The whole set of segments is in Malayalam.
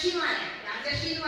രാജർഷിമാര രാജർഷി എന്ന് പറഞ്ഞാൽ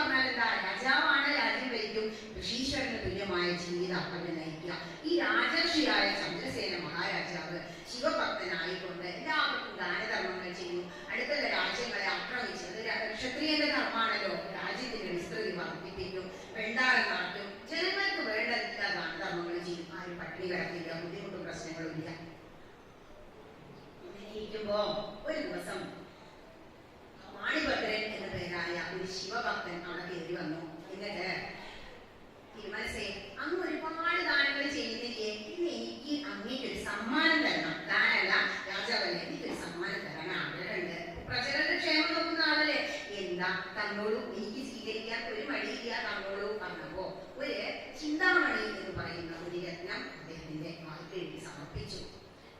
എന്താ രാജാവാണ് തന്നോളൂ എനിക്ക് സ്വീകരിക്കാൻ ഒരു വഴിയില്ല തന്നോളൂ പറഞ്ഞപ്പോ ഒരു ചിന്താമണി എന്ന് പറയുന്ന ഒരു രത്നം അദ്ദേഹത്തിന്റെ വായ്പ സമർപ്പിച്ചു.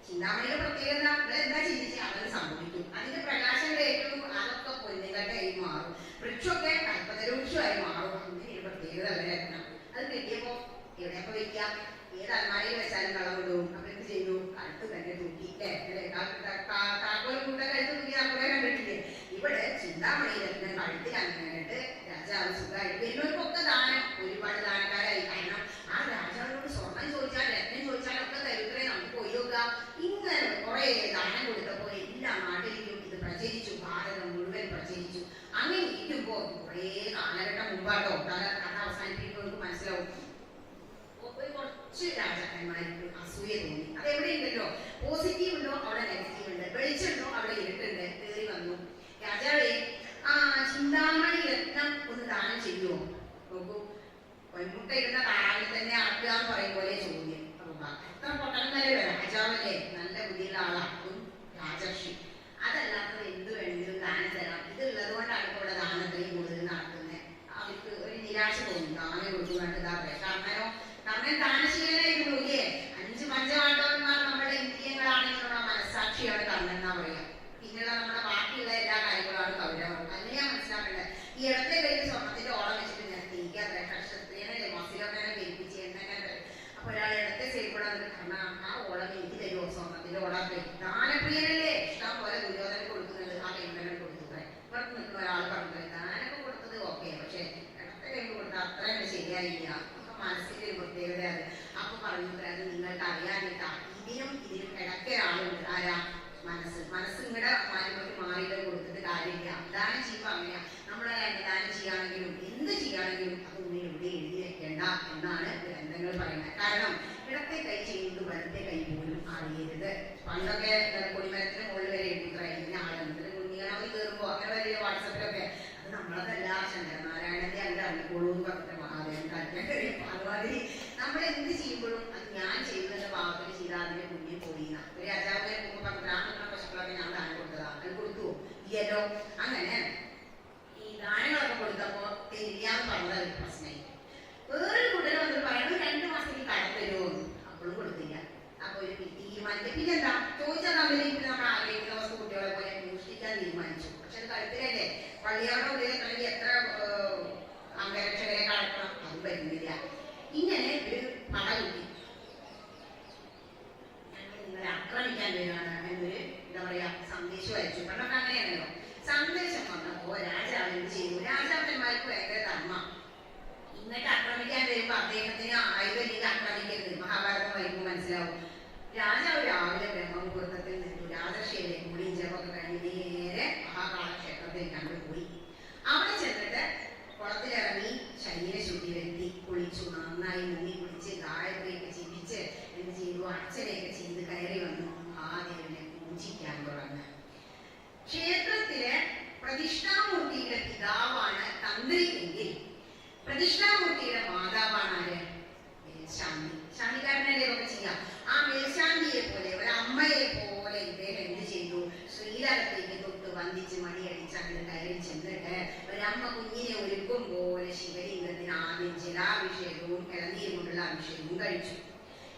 ചിന്താമണിയുടെ പ്രത്യേകത എന്താ? ചിന്തിച്ച്? അങ്ങനെ സംഭവിക്കും. അതിന്റെ പ്രകാശം ഏറ്റവും അതൊക്കെ പൊന്നുകട്ടായി മാറും. വൃക്ഷമൊക്കെ കൽപ്പതരൂക്ഷമായി മാറും. അങ്ങനെ ഒരു പ്രത്യേകത രത്നം. അത് കിട്ടിയപ്പോ എവിടെയൊക്കെ വെക്കാം? ഏത് അലമാരയിൽ വെച്ചാലും കളവിടും എന്ത് ചെയ്തു അടുത്ത് തന്നെ തൂക്കി. താക്കോൽ കൂട്ട കഴുത്ത് തൂക്കി നമ്മളെ കണ്ടിട്ടില്ലേ ഇവിടെ ചിന്താമണി രത്നം കഴുത്തിൽ അങ്ങനെയായിട്ട് രാജാവ് സുഖമായിട്ട്. വരുന്നവർക്കൊക്കെ ദാനം ഒരുപാട് ദാനക്കാരായി കാരണം ആ രാജാവിനോട് സ്വർണം ചോദിച്ചാൽ രത്നം ചോദിച്ചാൽ ഒക്കെ തരുത്രേ നമുക്ക് പോയി നോക്കാം ഇങ്ങനെ കുറെ ദാനം കൊടുത്തപ്പോ എല്ലാ നാട്ടിലേക്കും ഇത് പ്രചരിച്ചു ഭാരതം മുഴുവൻ പ്രചരിച്ചു അങ്ങനെ ഇരിക്കുമ്പോ കുറെ കാലഘട്ടം മുമ്പാട്ടോ കഥ കഥ അവസാനിപ്പിക്കുന്നവർക്ക് മനസ്സിലാവും ഒരു കുറച്ച് രാജാക്കന്മാർക്ക് അസൂയ തോന്നി അത് എവിടെയുണ്ടല്ലോ പോസിറ്റീവ് ഉണ്ടോ അവിടെ നെഗറ്റീവ് ഉണ്ട് വെളിച്ചുണ്ടോ അവിടെ ഇരുട്ടുണ്ട് കയറി വന്നു രാജാവേ ആ ചിന്താമണി രത്നം ഒന്ന് ദാനം ചെയ്യുമോ നോക്കൂ പൊന്മുട്ട ഇടുന്ന താറാവിൽ തന്നെ അടക്കുക എന്ന് പറയും പോലെ ചോദ്യം അപ്പൊ ബാ- എത്ര പൊട്ടന്നല്ലേ രാജാവല്ലേ നല്ല ബുദ്ധിയുള്ള ആളാക്കും രാജർഷി അതല്ലാത്തത് എന്ത് വേണമെങ്കിലും ദാനം തരാം ഇത് ഉള്ളത് കൊണ്ടാണ് ഇപ്പോൾ ഇവിടെ ദാനത്രയും കൂടുതൽ നടത്തുന്നത് അവർക്ക് ഒരു നിരാശ തോന്നി ദാനം കൊടുത്തു വേണ്ട ഇതാ പറയാം കർണനോ കർണൻ ദാനശീലനായിരുന്നു ഇല്ലേ അഞ്ച് പഞ്ചപാണ്ഡവന്മാർ നമ്മുടെ ഇന്ദ്രിയങ്ങളാണെന്നുള്ള മനസ്സാക്ഷിയാണ് കർണൻ എന്നാ പറയാ പിന്നെയുള്ള നമ്മുടെ ബാക്കിയുള്ള എല്ലാ കാര്യങ്ങളാണ് കൗരവം അങ്ങനെയാ മനസ്സിലാക്കേണ്ടത് ഈ ഇടത്തെ കയ്യിൽ സ്വർണത്തിന്റെ ഓളം വെച്ചിട്ട് ഞാൻ തിരിക്കാത്ത ക്ഷത്രിയനല്ലേ മസിലൊക്കെ കേൾപ്പിച്ച് എന്നൊക്കെ അപ്പൊ ഒരാൾ ഇടത്തെ സൈഡിലൂടെ വന്നിട്ട് കർണ ആ ഓളം എനിക്ക് തരുമോ സ്വർണത്തിന്റെ ഓളം ദാനപ്രിയനല്ലേ ഇഷ്ടം പോലെ ദുര്യോധന കൊടുക്കുന്നുണ്ട് ആ കൈമ്പനം കൊടുത്തുത്രേ പുറത്ത് നിൽക്കുന്ന ഒരാൾ പറഞ്ഞത് ദാനൊക്കെ കൊടുത്തത് ഓക്കെ പക്ഷെ ഇടത്തെ കൈ കൊടുത്ത അത്ര ശരിയായില്ല അപ്പൊ മനസ്സിന്റെ ഒരു പ്രത്യേകത അത് അപ്പൊ പറഞ്ഞു അത് നിങ്ങൾക്ക് അറിയാനിട്ടാ ഇതിനും ഇതിനും ഇടയ്ക്ക് ഒരാളുണ്ട് ആരാ മനസ്സ്. മനസ്സ് ഇങ്ങടെ മാറ്റി മാറിയിട്ട് കൊടുത്തിട്ട് കാര്യമില്ല. ദാനം ചെയ്യുമ്പോൾ അങ്ങനെയാ. നമ്മളെല്ലാം ദാനം ചെയ്യുകയാണെങ്കിലും എന്ത് ചെയ്യുകയാണെങ്കിലും അത് ഉള്ളിൽ ഇവിടെ എഴുതി വെക്കേണ്ട എന്നാണ് ഗ്രന്ഥങ്ങൾ പറയുന്നത്. കാരണം ഇടത്തെ കൈ ചെയ്യുന്നത് വലത്തെ കൈ പോലും അറിയരുത്. പണ്ടൊക്കെ കൊടിമരത്തിന് മുകളിൽ വരെ എഴുതിത്ര ഇന്ന ആളുണ്ട് കുഞ്ഞികളാവ് കയറുമ്പോൾ അങ്ങനെ വലിയ വാട്സപ്പിലൊക്കെ അത് നമ്മളതല്ല ശങ്കരനാരായണന്റെ അല്ല എന്ന് പറഞ്ഞിട്ട് മഹാദേവൻ കഴിയും അതുമാതിരി നമ്മൾ എന്ത് ചെയ്യുമ്പോഴും അത് ഞാൻ ചെയ്യുന്നതിന്റെ ഭാഗത്തിൽ ചെയ്താൽ അതിന്റെ പുണ്യം പോയിന്ന ഒരു രാജാവിനെ പോകുമ്പോ പന്ത്രണ്ടാമത്തെ പശുക്കളൊക്കെ ഞാൻ ദാനം കൊടുത്തതാ അത് കൊടുത്തു ഇല്ലല്ലോ അങ്ങനെ ഈ ദാനങ്ങളൊക്കെ കൊടുത്തപ്പോ തരില്ലാന്ന് പറഞ്ഞത് ഒരു പ്രശ്നമായി വേറൊരു കൂട്ടർ വന്നിട്ട് പറയുന്നത് രണ്ടു മാസത്തേക്ക് കടം തരുമോ അപ്പോഴും കൊടുത്തില്ല അപ്പൊ ഒരു തീരുമാനിച്ചു പിന്നെന്താ ചോദിച്ചാൽ തമ്മിലേക്ക് നമ്മൾ ആഗ്രഹിക്കുന്ന വസ്തു കുട്ടികളെ പോലെ മോഷ്ടിക്കാൻ തീരുമാനിച്ചു പക്ഷെ അത് കഴുത്തിലല്ലേ പള്ളിയോടെ ഉള്ളിൽ അല്ലെങ്കിൽ എത്ര ഏഹ്, അംഗരക്ഷകരെ കളക്കണം അത് വരുന്നില്ല ഇങ്ങനെ ഒരു പട കിട്ടി ഞങ്ങൾ നിങ്ങളെ ആക്രമിക്കാൻ വരികയാണ് എന്നൊരു എന്താ പറയാ സന്ദേശം അയച്ചു പണ്ടൊക്കെ അങ്ങനെയാണല്ലോ സന്ദേശം വന്നപ്പോ രാജാവ് എന്ത് ചെയ്തു രാജാക്കന്മാർക്ക് ഭയങ്കര ധർമ്മ ഇങ്ങോട്ട് ആക്രമിക്കാൻ വരുമ്പോ അദ്ദേഹത്തിന് ആയുധം ആക്രമിക്കരുത് മഹാഭാരതം വായിക്കുമ്പോൾ മനസ്സിലാവും രാജാവ് രാവിലെ ബ്രഹ്മമുഹൂർത്തത്തിൽ നിന്നു രാജക്ഷേരെ കൂടി ജപമൊക്കെ കഴിഞ്ഞ് നേരെ മഹാകാളക്ഷേത്രത്തിൽ ഞങ്ങൾ പോയി അവിടെ ചെന്നിട്ട് കുളത്തിലിറങ്ങി ശരീരശുദ്ധി വരുത്തി കുളിച്ചു നന്നായി മുങ്ങി കുളിച്ച് ഗായത്രിയൊക്കെ ചിന്തിച്ച് എന്ത് ചെയ്തു? അച്ഛനെയൊക്കെ ചെയ്ത് കയറി വന്നു. മഹാദേവനെ പൂജിക്കാൻ തുടങ്ങി. ക്ഷേത്രത്തിലെ പ്രതിഷ്ഠാമൂർത്തിയുടെ പിതാവാണ് തന്ത്രി എങ്കിൽ പ്രതിഷ്ഠാമൂർത്തിയുടെ മാതാവാണ് ആര്? മേൽശാന്തി ശാന്തികാരനല്ലേ ഇതൊക്കെ ചെയ്യാം ആ മേൽശാന്തിയെ പോലെ ഒരു അമ്മയെ പോലെ ഇദ്ദേഹം എന്ത് ചെയ്തു ശ്രീലകത്തേക്ക് തൊട്ട് വന്ദിച്ച് മണിയടിച്ച് അങ്ങനെ കയറി ചെന്നിട്ട് ഒരമ്മ കുഞ്ഞിനെ ഒരുക്കും പോലെ ശിവലിംഗത്തിന് ആദ്യം ജലാഭിഷേകവും ഇളനീരും കൊണ്ടുള്ള അഭിഷേകവും കഴിച്ചു.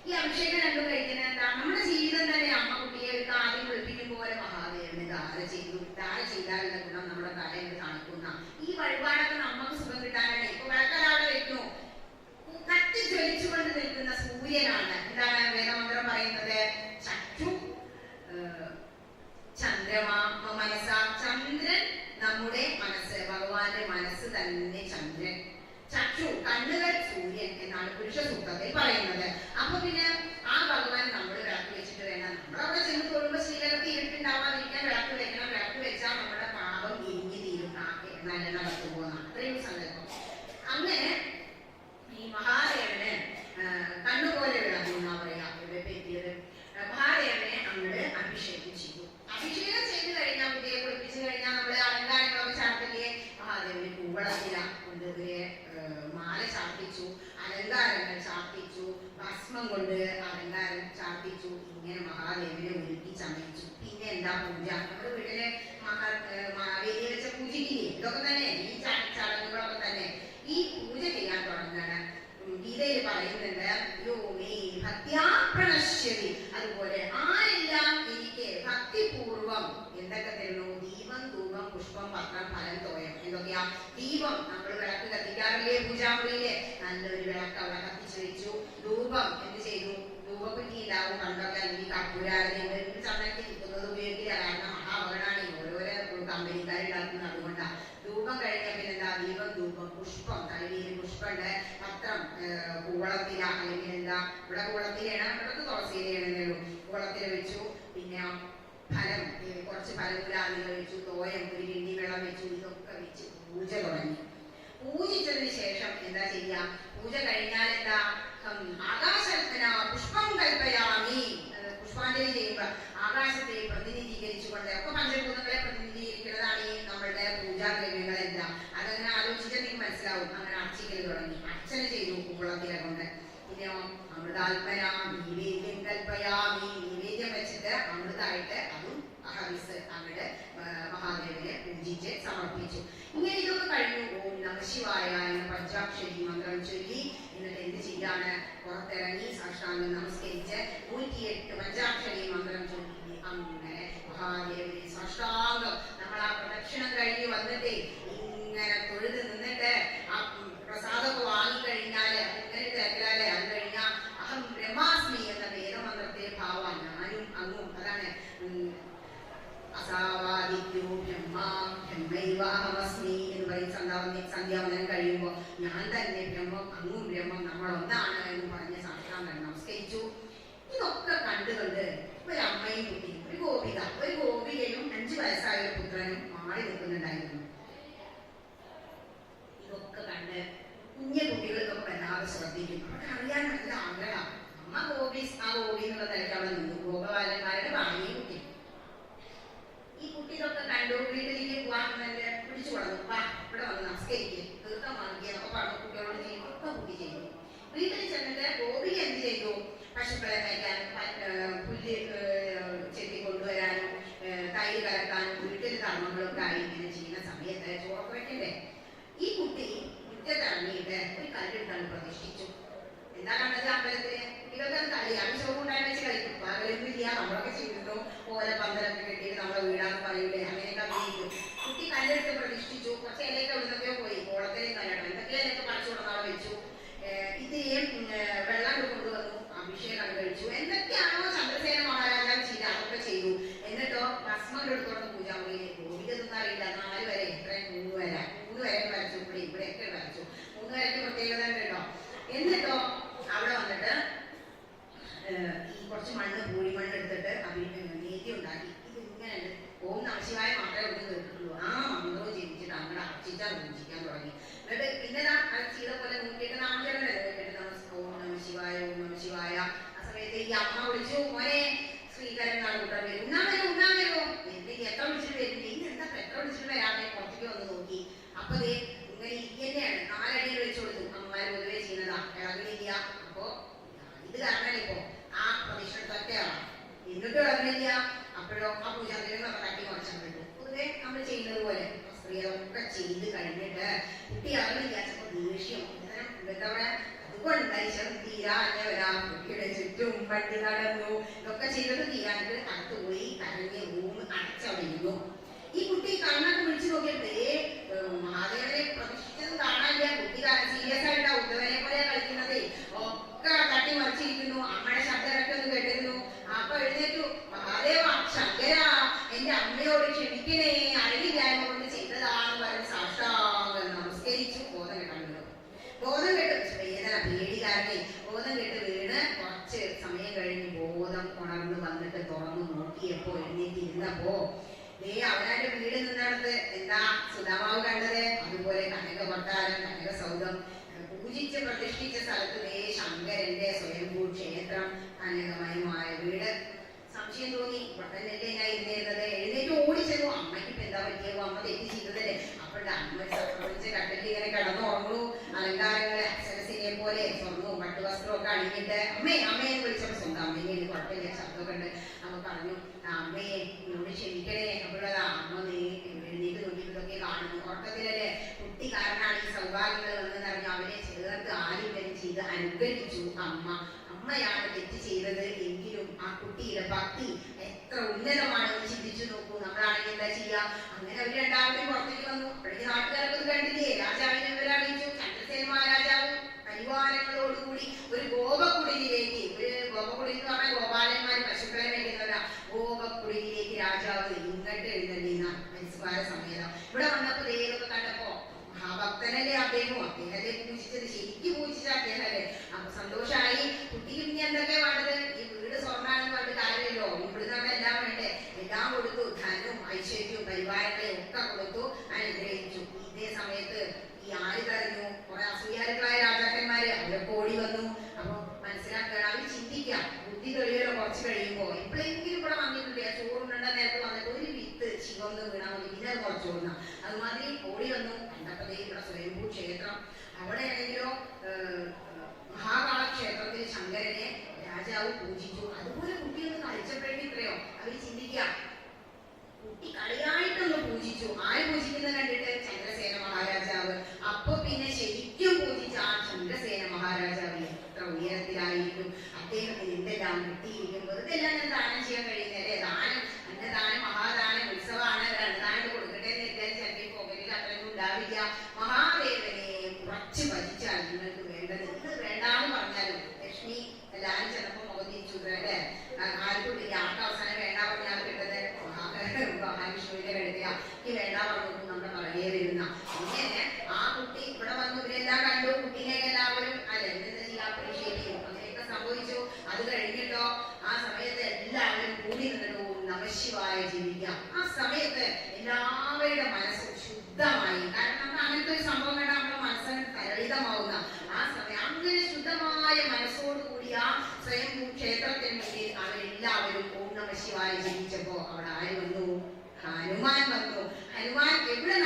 ഈ അഭിഷേകം രണ്ടും കഴിക്കുന്നത് എന്താ? നമ്മുടെ ജീവിതം തന്നെ അമ്മ കുട്ടിയെ ഒരു കാര്യം കുളിപ്പിക്കും പോലെ മഹാദേവന് ധാര ചെയ്തു? ധാര ചെയ്താലുള്ള ഗുണം നമ്മുടെ തലയിൽ കാണിക്കുന്ന? ഈ വഴിപാടൊക്കെ നമുക്ക് സുഖം കിട്ടാനാണ്. ഇപ്പൊ വിളക്കരാവിടെ വെക്കുന്നു. കത്തി ജ്വലിച്ചുകൊണ്ട് നിൽക്കുന്ന സൂര്യനാണ്. എന്താണ് വേദമന്ത്രം പറയുന്നത്? ചക്ഷു ചന്ദ്രമാ മനസ്സ ചന്ദ്രൻ നമ്മുടെ മനസ്സ് ഭഗവാന്റെ മനസ്സ് തന്നെ ചന്ദ്രൻ. ചക്ഷു കണ്ണുകൾ എന്നാണ് പുരുഷ സൂക്തത്തിൽ പറയുന്നത്. അപ്പൊ പിന്നെ ആ ഭഗവാൻ നമ്മൾ വിളക്ക് വെച്ചിട്ട് വേണം നമ്മളവിടെ ചെന്ന് തൊഴുമ്പോ സ്ത്രീകൾക്ക് ഇരുട്ടുണ്ടാവാതിരിക്കാൻ വിളക്ക് വെക്കണം വിളക്ക് വെച്ചാൽ നമ്മുടെ പാപം ഇരിഞ്ഞു തീരും ആ നല്ലെണ്ണ കത്തുപോകുന്ന അത്രയും സങ്കല്പം അങ്ങനെ ഈ മഹാദേവന് ആ, കണ്ണുപോലെ വിളങ്ങും എന്നാ പറയാ ഇവിടെ പറ്റിയത് ആ, മഹാദേവനെ അങ്ങോട്ട് അഭിഷേകം ചെയ്തു അഭിഷേകം ചെയ്ത് കഴിഞ്ഞാൽ കുട്ടിയെ കുളിപ്പിച്ച് കഴിഞ്ഞാൽ നമ്മൾ അലങ്കാരങ്ങളൊക്കെ ചാർത്തില്ലേ മഹാദേവന് പൂവളത്തില കൊണ്ട് ഇവരെ ആ, മാല ചാർത്തിച്ചു അലങ്കാരങ്ങൾ ചാർത്തിച്ചു ഭസ്മം കൊണ്ട് അലങ്കാരം ചാർത്തിച്ചു ഇങ്ങനെ മഹാദേവനെ ഒരുക്കി ചമയിച്ചു പിന്നെ എന്താ പൂജ. നമ്മുടെ വീട്ടിലെ മഹാ വേദി വെച്ച പൂജിക്കില്ലേ ഇതൊക്കെ തന്നെ ഈ ചടങ്ങുകളൊക്കെ തന്നെ. ഈ പൂജ ചെയ്യാൻ തുടങ്ങുകയാണ് ഗീതയിൽ പറയുന്നുണ്ട് യോ മേ ഭക്ത്യാ പ്രണശ്യതി അതുപോലെ ആരെല്ലാം എനിക്ക് ഭക്തിപൂർവം എന്തൊക്കെ തരുന്നു? ദീപം ധൂപം പുഷ്പം പത്രം ഫലം തോയം എന്തൊക്കെയാ? ദീപം നമ്മൾ വിളക്ക് കത്തിക്കാറില്ലേ പൂജാമുറിയിലെ? നല്ലൊരു വിളക്ക് അവിടെ കത്തിച്ചു വെച്ചു. ധൂപം എന്ത് ചെയ്തു? ധൂപക്കുറ്റി ഉണ്ടാവും പണ്ടൊക്കെ അല്ലെങ്കിൽ കപ്പൂരാരനെ ചന്ദനത്തിൽ ഇരിക്കുന്നത് ഉപയോഗിക്കില്ല. കാരണം മഹാപകടാണ് ഈ ഓരോരോ കമ്പനിക്കാരുണ്ടാക്കുന്നത് അതുകൊണ്ടാണ് ധൂപം കഴിഞ്ഞാൽ പിന്നെ എന്താ? ദീപം ധൂപം പുഷ്പം തലയിൽ പുഷ്പമുണ്ട്. പത്രം കൂളത്തില അല്ലെങ്കിൽ എന്താ? ഇവിടെ കൂവളത്തിലാണ് ഇവിടെ തുളസിയിലാണെന്നേ ഉള്ളൂ. കൂവളത്തില വെച്ചു. പിന്നെ ഫലം കുറച്ച് ഫലമുലാദികൾ വെച്ചു. തോയം ഒരു കിണ്ടി വെള്ളം വെച്ചു. ഇതൊക്കെ വെച്ച് പൂജ തുടങ്ങി. പൂജിച്ചതിന് ശേഷം എന്താ ചെയ്യാ? പൂജ കഴിഞ്ഞാൽ എന്താ? ആകാശത്തിന് പുഷ്പം കൽപ്പയാമി പുഷ്പാഞ്ജലി ചെയ്യുമ്പോ ആകാശത്തെ പ്രതിനിധീകരിച്ചുകൊണ്ട് ഒക്കെ പഞ്ചഭൂതങ്ങളെ പ്രതിനിധീകരിക്കുന്നതാണ് ഈ നമ്മളുടെ പൂജാ ദ്രവ്യങ്ങൾ എന്താ അതങ്ങനെ ആലോചിച്ചാൽ നിങ്ങൾക്ക് മനസ്സിലാവും. അങ്ങനെ അർച്ചിക്കൽ തുടങ്ങി. അർച്ചന ചെയ്തു കുമ്പളത്തില കൊണ്ട് പിന്നെയോ അമൃതാത്മന നീവേദ്യം കൽപ്പയാമി നീവേദ്യം വെച്ചിട്ട് അമൃതായിട്ട് അതും ഹവിസ് അങ്ങോട്ട് മഹാദേവനെ പൂജിച്ച് സമർപ്പിച്ചു. ഇങ്ങനെ ഇതൊക്കെ കഴിഞ്ഞു. ഓം നമ ശിവായ എന്ന പഞ്ചാക്ഷരി മന്ത്രം ചൊല്ലി എന്നിട്ട് എന്ത് ചെയ്താണ്? പുറത്തിറങ്ങി സാഷ്ടാംഗം നമസ്കരിച്ച് നൂറ്റിയെട്ട് പഞ്ചാക്ഷരി മന്ത്രം ചൊല്ലി. അങ്ങനെ മഹാദേവനെ സാഷ്ടാംഗം നമ്മൾ ആ പ്രദക്ഷിണം കഴിഞ്ഞ് വന്നിട്ട് ഇങ്ങനെ തൊഴുത് നിന്നിട്ട് ആ പ്രസാദമൊക്കെ വാങ്ങിക്കഴിഞ്ഞാൽ ഇങ്ങനെ തിരക്കിലാലേ അത് കഴിഞ്ഞാൽ അഹം ബ്രഹ്മാസ്മി എന്ന വേദമന്ത്രത്തെ ഭാവാൻ ഞാനും അങ്ങും. അതാണ് അസാവാദിത്യോ ബ്രഹ്മ പറയും സന്ധ്യാവനം കഴിയുമ്പോൾ ഞാൻ തന്നെ ബ്രഹ്മം അങ്ങും ബ്രഹ്മം നമ്മൾ ഒന്നാണ് എന്ന് പറഞ്ഞ് സാക്ഷാന്തം നമസ്കരിച്ചു. ഇതൊക്കെ കണ്ടുകൊണ്ട് ഒരു അമ്മയും കുട്ടിയും ഒരു ഗോപിക ഒരു ഗോപികയും അഞ്ചു വയസ്സായ ഒരു പുത്രനും മാറി നിൽക്കുന്നുണ്ടായിരുന്നു. ഇതൊക്കെ കണ്ട് കുഞ്ഞ കുട്ടികൾ ഇതൊക്കെ വല്ലാതെ ശ്രദ്ധിക്കും. അവർക്ക് അറിയാൻ നല്ല ആഗ്രഹം. അമ്മ ഗോപീസ് ആ ഗോപി എന്നുള്ള നിലയ്ക്ക് അവിടെ നിന്നു. ഗോപബാലന്മാരുടെ ഭാര്യയും കുട്ടി. ഈ കുട്ടി ഇതൊക്കെ കണ്ടു വീട്ടിലേക്ക് പോകാൻ കൊടുത്തു വാ ഇവിടെ വന്ന് നമസ്കരിക്കുക തീർത്ഥം വാങ്ങിക്കുക എന്നൊക്കെ പറഞ്ഞു കുട്ടികളോട് ചെയ്യും ഒക്കെ കുട്ടി ചെയ്തു വീട്ടിൽ ചെന്നിട്ട് ഗോപി എന്ത് ചെയ്തു? പശുക്കളെ കഴിക്കാനും പുല്ല് ചെത്തി കൊണ്ടുവരാനും തൈര് കലക്കാനും വീട്ടിൽ കർമ്മങ്ങളൊക്കെ ആയി ഇങ്ങനെ ചെയ്യുന്ന സമയത്ത് ചോറൊക്കെ വെക്കണ്ടേ? ഈ കുട്ടി മുറ്റത്തിറങ്ങിയിട്ട് ഒരു കല്ലെടുത്താണ് പ്രതിഷ്ഠിച്ചു എന്താ കണ്ടത് അമ്പലത്തിൽ? അത് കളിയാണ് ചോറുണ്ടായി വെച്ച് കളിക്കും പകലൊന്നും ഇല്ല നമ്മളൊക്കെ ചെയ്തിട്ടും ഓല പന്തലൊക്കെ കെട്ടിയിട്ട് നമ്മളെ വീടാന്ന് പറയൂലേ അങ്ങനെയൊക്കെ അഭിനയിക്കും കുട്ടി കല്ലെടുത്ത് പ്രതിഷ്ഠിച്ചു കുറച്ച് ഇലയൊക്കെ എവിടുന്നൊക്കെയോ പോയി ഓളത്തിലേക്ക് കല്ലണം എന്തൊക്കെ ഇലയൊക്കെ പറിച്ചു കൊടുത്ത് അവിടെ വെച്ചു ഏർ ഇത്തിരിയും ഉം, ഏർ വെള്ളം കൊണ്ടുവന്നു അഭിഷേകം കഴിച്ചു എന്തൊക്കെയാണോ ചന്ദ്രസേന മഹാരാജാവ് ചെയ്ത് അതൊക്കെ ചെയ്തു എന്നിട്ടോ ഭസ്മം എടുത്തോണ്ട് പൂജാമുറിയിൽ ഗോപിക്കൊന്നും അറിയില്ല നാല് വരെ എത്ര മൂന്ന് വരെ മൂന്ന് വരെ വരച്ചു ഇവിടെ ഇവിടെയൊക്കെ വരച്ചു മൂന്ന് വരയ്ക്ക് പ്രത്യേകത ഉണ്ട് കേട്ടോ എന്നിട്ടോ അവിടെ വന്നിട്ട് ഏഹ്, ഈ കുറച്ച് മണ്ണ് പൂഴി മണ്ണ് എടുത്തിട്ട് അഭി നീതി ഉണ്ടാക്കി ഇത് ഇങ്ങനെ ഉണ്ട്. ഓം നമശിവായ മാത്രമേ ഒന്ന് കേട്ടിട്ടുള്ളൂ ആ മന്ത്രവും ജപിച്ചിട്ട് അങ്ങനെ അർച്ചിച്ചാൽ പൂജിക്കാൻ തുടങ്ങി എന്നിട്ട് പിന്നെ ദാ അത് ചെയ്ത പോലെ നോക്കിയിട്ട് നാമജപല്ലേ കേട്ടിട്ട് നമസ് ഓം നമ ശിവായ ഓം നമ ശിവായ ആ സമയത്ത് ഈ അമ്മ വിളിച്ചു മോനെ ശ്രീകരൻ നാടുകൂട്ടർ വരും ഉണ്ണാൻ വരും ഉണ്ണാൻ വരും എന്തെങ്കിലും എത്ര വിളിച്ചിട്ട് വരില്ല ഇന്ന് എന്താ എത്ര വിളിച്ചിട്ട് വരാതെ പുറത്തേക്ക് വന്ന് നോക്കി അപ്പൊ ദേ ഇങ്ങനെ ഇരിക്കുന്നതാണ് നാലടിയിൽ വെച്ചു കൊടുത്തു അമ്മമാര് പൊതുവെ ചെയ്യുന്നതാ ഇളകുന്നില്ല അപ്പോ ഇത് കാരണം ഇപ്പോ ആ പ്രതീക്ഷത്തൊക്കെയാണ് എന്നിട്ട് ഇളകുന്നില്ല അപ്പോഴോ ആ പൂജാതിരങ്ങളൊക്കെ തട്ടി കുറച്ചാൽ കിട്ടും പൊതുവെ നമ്മൾ ചെയ്യുന്നത് പോലെ സ്ത്രീകളൊക്കെ ചെയ്ത് കഴിഞ്ഞിട്ട് കുട്ടി ദേഷ്യം എന്താ പറയാ അതുകൊണ്ട് ഈശ്വരൻ തീരാഞ്ഞ വരാം കുട്ടിയുടെ ചുറ്റും പണ്ടി നടന്നു ഇതൊക്കെ ചെയ്തത് തീരാഞ്ഞിട്ട് അകത്ത് പോയി കരഞ്ഞ് റൂം അടച്ചവിടുന്നു ഈ കുട്ടി കണ്ണൊക്കെ വിളിച്ചു നോക്കിയത് മഹാദേവനെ ചെയ്തപ്പോ നീ അവനാന്റെ വീട് നിന്നിടത്ത് എന്താ സുധാമാവ് കണ്ടത്? അതുപോലെ കനക കൊട്ടാരം കനക സൗധം പൂജിച്ച് പ്രതിഷ്ഠിച്ച സ്ഥലത്ത് നീ ചെയ്ത അമ്മ അമ്മയാണ് തെറ്റ് ചെയ്തത് എങ്കിലും ആ കുട്ടിയുടെ ഭക്തി എത്ര ഉന്നതമാണെന്ന് ചിന്തിച്ചു നോക്കൂ. നമ്മളാണെങ്കിൽ എന്താ ചെയ്യാ? അങ്ങനെ ഒരു രണ്ടാമത്തെ പുറത്തേക്ക് വന്നു. അപ്പോഴേക്ക് നാട്ടുകാരൊക്കെ കണ്ടില്ലേ? രാജാവിനെ അവിടെ अनुमान હતું अनुમાન એટલું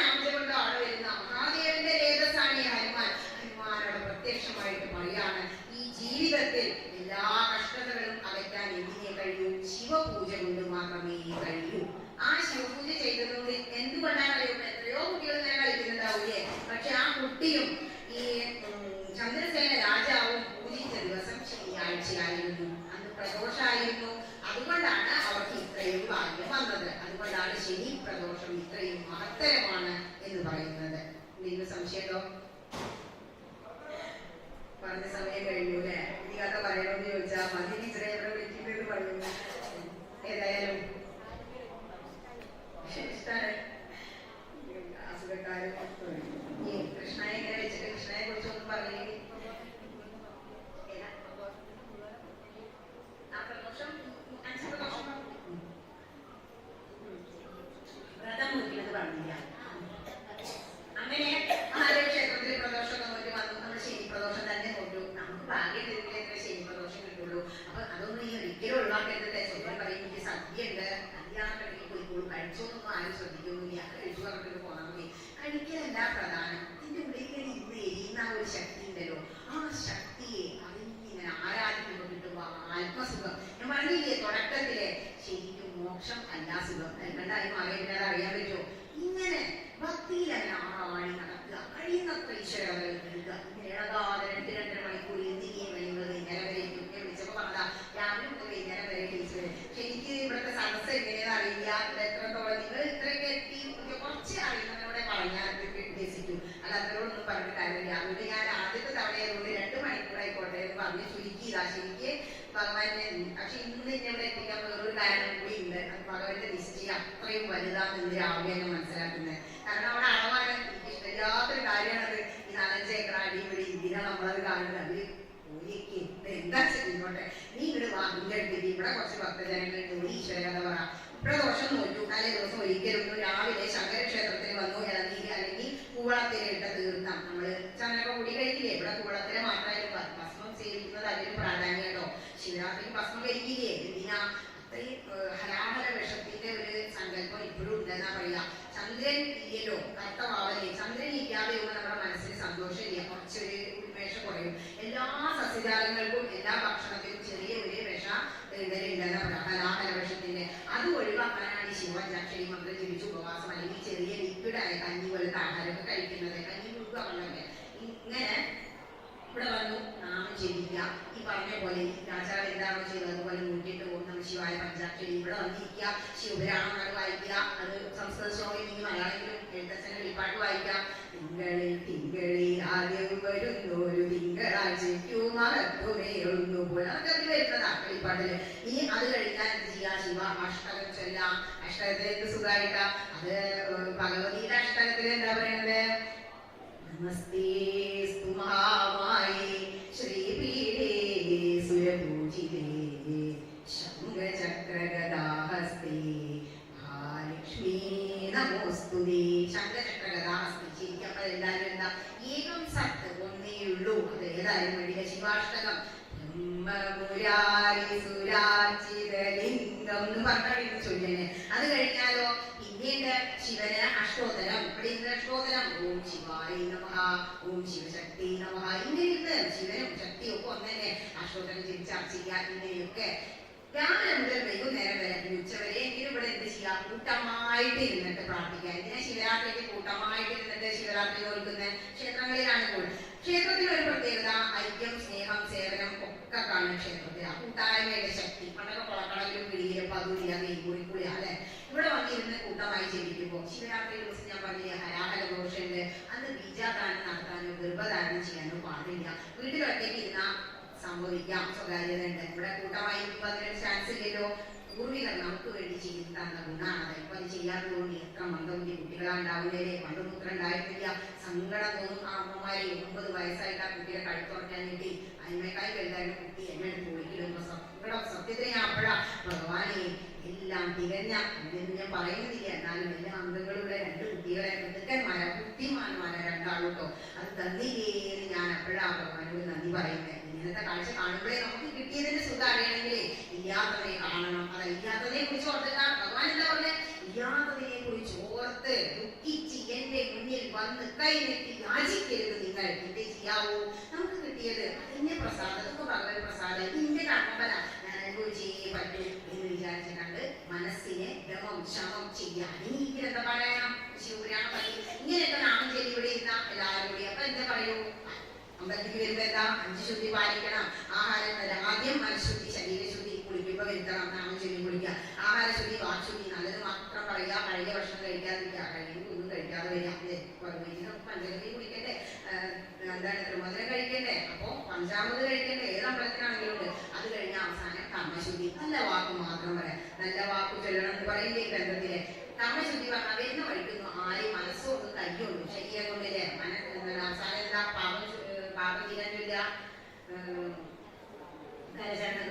എല്ലാ പ്രധാനം. ഇതിന്റെ ഉള്ളിൽ കയറി ഇരുന്ന് എരിയുന്ന ഒരു ശക്തി ചെയ്യുന്നത് അത് ഭഗവാന്റെ ദിശയിൽ അത്രയും വലുതാണെന്ന് രാവിലെ ആവേദനം മനസ്സിലാക്കുന്നത്. കാരണം അവിടെ അളവാണ് വല്ലാത്തൊരു കാര്യമാണ് അത് ഈ നാലഞ്ച് ഏക്കർ അടിപൊളി ഇതിനെ നമ്മളത് കാണുന്നത്. അതിൽ ഒരിക്കൽ എന്താ ചെയ്യുന്നോട്ടെ നീ ഇവിടെ വാങ്ങിക്കരുത് ഇവിടെ കുറച്ച് ഭക്തജനങ്ങൾ ഒരു ഈശ്വരകഥ പറ. ഇവിടെ ദോഷം നോക്കി. എല്ലാ ഭക്ഷണത്തിലും ചെറിയ ഒരു വിഷ ഇവരുണ്ടെന്ന് പറയാം ഹലാഹല വിഷത്തിന്റെ. അത് ഒഴിവാക്കാനാണ് ശിവജാക്ഷരി മന്ത്രം ജപിച്ച് ഉപവാസം അല്ലെങ്കിൽ ചെറിയ ലിക്വിഡായ കഞ്ഞി പോലത്തെ ആഹാരമൊക്കെ കഴിക്കുന്നത്. കഞ്ഞി കൊടുക്കുക ഇങ്ങനെ ഇവിടെ വന്നു നാമം ജപിക്കുക. ഈ പറഞ്ഞ പോലെ രാജാവ് എന്താണോ ചെയ്തത്? ശിവായ പഞ്ചാക്ഷരി ഇവിടെ വന്നിരിക്കുക ശിവരാമനാട് വായിക്കുക അത് സംസ്കൃത ശ്ലോകം ഇനി മലയാളത്തിലും എഴുത്തച്ഛന്റെ വെളിപ്പാട്ട് വായിക്കാം തിങ്കളിൽ തിങ്കളിൽ ആദ്യം വരുന്നൊരു തിങ്കളാഴ്ചയ്ക്കു മഹത്വമേറുന്നു പോലെ അതൊക്കെ അതിൽ വരുന്നതാ വെളിപ്പാട്ടിൽ. ഇനി അത് കഴിഞ്ഞാൽ എന്ത് ചെയ്യാ ശിവ അഷ്ടകം ചൊല്ലാം അഷ്ടകത്തിലേക്ക് സുഖമായിട്ട അത് ഭഗവതിയുടെ അഷ്ടകത്തിൽ എന്താ പറയുന്നത് നമസ്തേ മഹാമായേ ശ്രീപീഠേ സുരപൂജിതേ. ശംഖചക്രഗദാഹസ്തേ മഹാലക്ഷ്മീ നമോസ്തുതേ ശംഖചക്രഗദാഹസ്തി ശരിക്കും അപ്പോൾ എല്ലാവരും ഏകം സത്ത് ഒന്നേ ഉള്ളൂ അത് ഏതായാലും വേണ്ടിയ ശിവാഷ്ടകം അത് കഴിഞ്ഞാലോ പിന്നീട് ശിവന് ഇവിടെ ഇന്ന് ഓം ശിവായ നമഃ ഓം ശിവശക്തി നമഃ. ഇങ്ങനെയുണ്ട് ശിവനും ശക്തിയും ഒക്കെ ഒന്ന് അഷ്ടോത്തരം ഇങ്ങനെയൊക്കെ രാവിലെ മുതൽ വൈകുന്നേരം വരെ ഉച്ചവരെ എങ്കിലും ഇവിടെ എന്ത് ചെയ്യാം? കൂട്ടമായിട്ട് ഇരുന്നിട്ട് പ്രാർത്ഥിക്കുക. ഇതിനെ ശിവരാത്രിക്ക് കൂട്ടമായിട്ട് ഇരുന്നിട്ട് ശിവരാത്രി ഓർക്കുന്ന? ക്ഷേത്രങ്ങളിലാണ് കൂടുതൽ ക്ഷേത്രത്തിൽ ഒരു പ്രത്യേകത ഐക്യം സ്നേഹം സേവനം ഒക്കെ കാണുന്ന ആ കൂട്ടായ്മയുടെ ശക്തി. പണ്ടൊക്കെ കുളക്കടവിലും പിടിയിലും പകുതിയ നെയ്കൂടിക്കുളി അല്ലെ? ഇവിടെ വന്നിരുന്ന് കൂട്ടമായി ജപിക്കുമ്പോൾ ശിവരാത്രി ദിവസം ഞാൻ പറഞ്ഞ ഹരാഹര ഘോഷമുണ്ട് അന്ന് ബീജാദാനം നടത്താനോ ഗർഭധാരണം ചെയ്യാനോ പാടില്ല. വീട്ടിൽ ഇരുന്നാൽ സംഭവിക്കാം സ്വകാര്യത ഉണ്ട് ഇവിടെ കൂട്ടമായി ഇരിക്കുമ്പോൾ അതിനൊരു ചാൻസ് ഇല്ലല്ലോ. പൂർവികർ നമുക്ക് വേണ്ടി ചെയ്തു തന്ന ഗുണമാണ്. ഇപ്പൊ അത് ചെയ്യാത്തത് കൊണ്ട് എത്ര മന്ദബുദ്ധി കുട്ടികളാണ്ടാവില്ലേ മണ്ടമൂത്രം ഉണ്ടായിട്ടില്ല. സങ്കടം തോന്നും ആ അമ്മമാരെ ഒമ്പത് വയസ്സായിട്ട് ആ കുട്ടിയെ കഴുത്തുറക്കാൻ കിട്ടി അതിനേക്കാൾ വലുതായിട്ട് കുട്ടി എന്നെ എടുത്ത് വിളിക്കുമ്പോ സങ്കടം സത്യത്തിന് ഞാൻ അപ്പോഴാ ഭഗവാനെ എല്ലാം തികഞ്ഞ എന്ന് ഞാൻ പറയുന്നില്ല. എന്നാലും എല്ലാ അംഗങ്ങളുടെ രണ്ട് കുട്ടികളെ മിടുക്കന്മാരാ ബുദ്ധിമാന്മാരാ രണ്ടാളുട്ടോ അത് തന്നില്ലേ എന്ന് ഞാൻ അപ്പോഴാ ഭഗവാനോട് നന്ദി പറയുന്നത് ഇങ്ങനത്തെ കാഴ്ച കാണുമ്പോഴേ നമുക്ക് കിട്ടിയതിന്റെ സുഖം അറിയണമെങ്കിലേ ഇല്ലാത്തതിനെ കാണണം. അത് ഇല്ലാത്തതിനെ കുറിച്ച് ഓർത്തിട്ടാണ് ഭഗവാൻ എന്താ പറഞ്ഞത് ഇല്ലാത്തതിനെ കുറിച്ച് ഓർത്ത് ദുഃഖിച്ച് എന്റെ മുന്നിൽ വന്ന് കൈനെട്ടി യാചിക്കരുത് നിങ്ങൾ. എന്റെ ചെയ്യാവൂ? നമുക്ക് കിട്ടിയത് അതിന്റെ പ്രസാദം. ഭഗവത് പ്രസാദം. ഇതിന്റെ കർമ്മഫല. ഞാൻ അനുഭവിച്ചേ പറ്റൂ എന്ന് വിചാരിച്ചിട്ടുണ്ട്. മനസ്സിനെ ഭ്രമം ശമം ചെയ്യാൻ ഇനി എന്താ പറയണം ശിവപുരാണം ഇങ്ങനെയൊക്കെ നാമം ചൊല്ലി ഇവിടെ എല്ലാവരും അപ്പൊ എന്താ പറയൂ? അമ്പലത്തിലേക്ക് വരുമ്പോ അഞ്ച് ശുദ്ധി പാലിക്കണം. ആഹാരം ആദ്യം മനഃശുദ്ധി ശരീരശുദ്ധി കുളിക്കുമ്പോ വരുത്തണം. നാമം ചൊല്ലി കുളിക്കുക. ആഹാരശുദ്ധി വാക്ശുദ്ധി നല്ലത് മാത്രം പറയുക. പഴയ ഭക്ഷണം കഴിക്കാതിരിക്കുക. കഴിയുമ്പോൾ ഒന്നും കഴിക്കാതെ വരിക. പഞ്ചകരി കുടിക്കണ്ടേ ആഹ് എന്താണ് ത്രിമധുരം കഴിക്കണ്ടേ അപ്പോ പഞ്ചാമത് കഴിക്കണ്ടേ ഏത് അമ്പലത്തിനാണെങ്കിലും ഉണ്ട്. അത് കഴിഞ്ഞ അവസാനം കർമ്മശുദ്ധി. നല്ല വാക്ക് മാത്രം പറയാം. നല്ല വാക്ക് ചൊല്ലണം എന്ന് പറയില്ലേ ഗ്രന്ഥത്തിലെ? കർമ്മശുദ്ധി പറഞ്ഞാൽ കരചരണ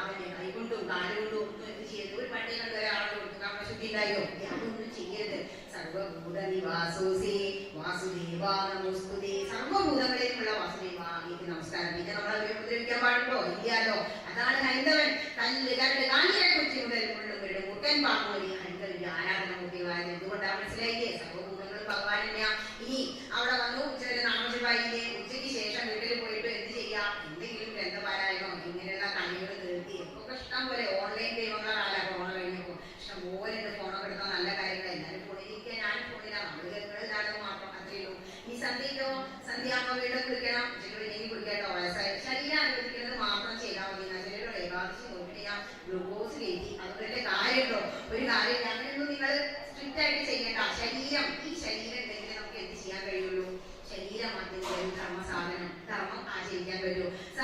അതിനെ കൈകൊണ്ടും കാലുകൊണ്ടും ഒന്നും എന്ത് ചെയ്യരുത് ഒരു പട്ടി കണ്ട് ഒരാളെ കൊടുത്തു കർമ്മശുദ്ധി ഉണ്ടായോ ഏ, അതൊന്നും ചെയ്യരുത് സർവഭൂത നിവാസോസി വാസുദേവ നമോസ്തുതേ സർവഭൂതങ്ങളിലുള്ള വാസുദേവ എനിക്ക് നമസ്കാരം പിന്നെ നമ്മൾ ഉപദ്രവിക്കാൻ അതാണ് ഹൈന്ദവൻ കല്ല് കരട് കാഞ്ഞിരെ കൊച്ചി മുതൽ മുള്ളും വീടും മുക്കൻ പാങ്ങോലി ഹൈന്ദവന്റെ ആരാധന മൂർത്തിവായത് എന്തുകൊണ്ടാ മനസ്സിലായില്ലേ സർവഭൂതങ്ങൾ ഭഗവാൻ തന്നെയാ ഇനി അവിടെ വന്നു ഉച്ചവരെ നാമജപായില്ലേ ഉച്ചയ്ക്ക് ശേഷം വീട്ടിൽ പോയിട്ട് എന്ത് ചെയ്യാം എന്തെങ്കിലും ഗ്രന്ഥപാരായണോ ഇങ്ങനെയുള്ള കളികൾ തീർത്തി ഒക്കെ ഇഷ്ടം പോലെ ഓൺലൈൻ ദൈവങ്ങളാണ് കൊറോണ കഴിഞ്ഞപ്പോ ഇഷ്ടം പോലെ ഉണ്ട് ഫോണൊക്കെ എടുത്താൽ നല്ല കാര്യങ്ങൾ എല്ലാവരും ഫോണിലിരിക്കുക ഞാനും ഫോണിലാണ് നമ്മൾ കേൾക്കുന്നത് മാത്രം അത്രയേ ഉള്ളൂ ഈ സന്ധ്യയ്ക്കോ സന്ധ്യാകുമ്പോ വീണ്ടും കുളിക്കണം ഉച്ചയ്ക്ക് വേണമെങ്കിൽ കുളിക്കട്ടോ വയസ്സായി ശരീരം അനുവദിക്കുന്നത് മാത്രം ചെയ്താൽ മതി എന്നാൽ ചിലർ ഏകാദശി നോക്കിയിട്ട് ഞാൻ ഗ്ലൂക്കോസ് കയറ്റി അതുപോലെ കാര്യമുണ്ടോ ഒരു കാര്യം അങ്ങനെയൊന്നും നിങ്ങൾ സ്ട്രിക്റ്റ് ആയിട്ട് ചെയ്യണ്ട ശരീരം ഈ ശരീരം ഉണ്ടെങ്കിൽ നമുക്ക് എന്ത് ചെയ്യാൻ കഴിയുള്ളൂ ശരീരം അതിന്റെ ഒരു ധർമ്മ സാധനം ധർമ്മം ആചരിക്കാൻ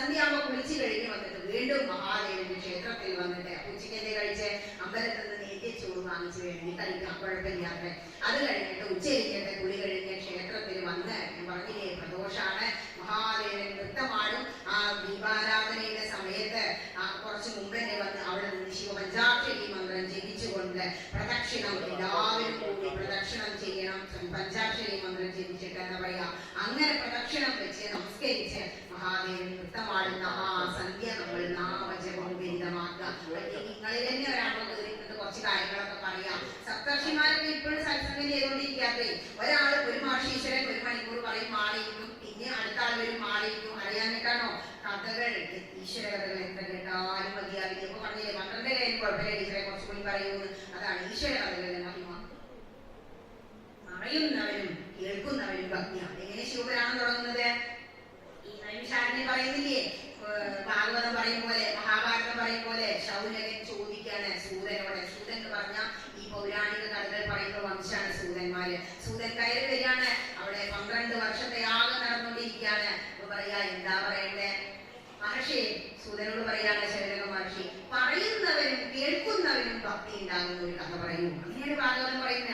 പറ്റൂ സന്ധ്യാകുമ്പോ കുളിച്ച് കഴിഞ്ഞ് വന്നിട്ട് വീണ്ടും മഹാദേവന്റെ ക്ഷേത്രത്തിൽ വന്നിട്ട് ഉച്ചയ്ക്ക് എന്തേ കഴിച്ച്? അമ്പലത്തിൽ നിന്ന് നെയ്യച്ചോറ് വാങ്ങിച്ച് വേണ്ടി കഴിക്കാം കുഴപ്പമില്ലാത്ത അത് കഴിഞ്ഞിട്ട് ഉച്ചയിരിക്കട്ടെ കുളി കഴിഞ്ഞ് ക്ഷേത്രത്തിൽ വന്ന് പറഞ്ഞില്ലേ പ്രദോഷാണ്. മഹാദേവൻ നൃത്തമാടും. ആ ദീപാരാധനയുടെ സമയത്ത് കുറച്ച് മുമ്പ് വന്ന് അവിടെ നിന്ന് ശിവപഞ്ചാക്ഷരി മന്ത്രം ജപിച്ചുകൊണ്ട് പ്രദക്ഷിണം എല്ലാവരും പഞ്ചാക്ഷരി മന്ത്രം ജപിച്ചിട്ട് എന്താ പറയാ? അങ്ങനെ പ്രദക്ഷിണം വെച്ച് നമസ്കരിച്ച് മഹാദേവൻ സന്ധ്യ നമ്മൾ കുറച്ച് കാര്യങ്ങളൊക്കെ പറയാം. ഒരാൾ പറയും കഥകൾ. ഈശ്വര കഥകൾ അതാണ് മഹിമ. അറിയുന്നവരും കേൾക്കുന്നവരും ഭക്തിയാണ് എങ്ങനെ ശിവപുരാണം തുടങ്ങുന്നത്? നൈമിഷാരണ്യം പറയുന്നില്ലേ? ഭാഗവതം പറയും പോലെ മഹാഭാരതം പറയും പോലെ ശൗനകൻ ചോദിക്കാണ് സൂതനോട്. സൂതൻ എന്ന് പറഞ്ഞ ഈ പൗരാണിക കഥകൾ പറയുന്ന വംശാണ് സൂതന്മാര്. സൂതൻ കയറി വരികയാണ്. അവിടെ പന്ത്രണ്ട് വർഷത്തെ യാഗം നടന്നുകൊണ്ടിരിക്കുകയാണ്. അപ്പൊ പറയാ എന്താ പറയണ്ടേ? മഹർഷി സൂതനോട് പറയാണ് ശൈലക മഹർഷി പറയുന്നവരും കേൾക്കുന്നവരും ഭക്തി ഉണ്ടാകുന്ന ഒരു കഥ പറയൂ അങ്ങനെയാണ് ഭാഗവതം പറയുന്നത്.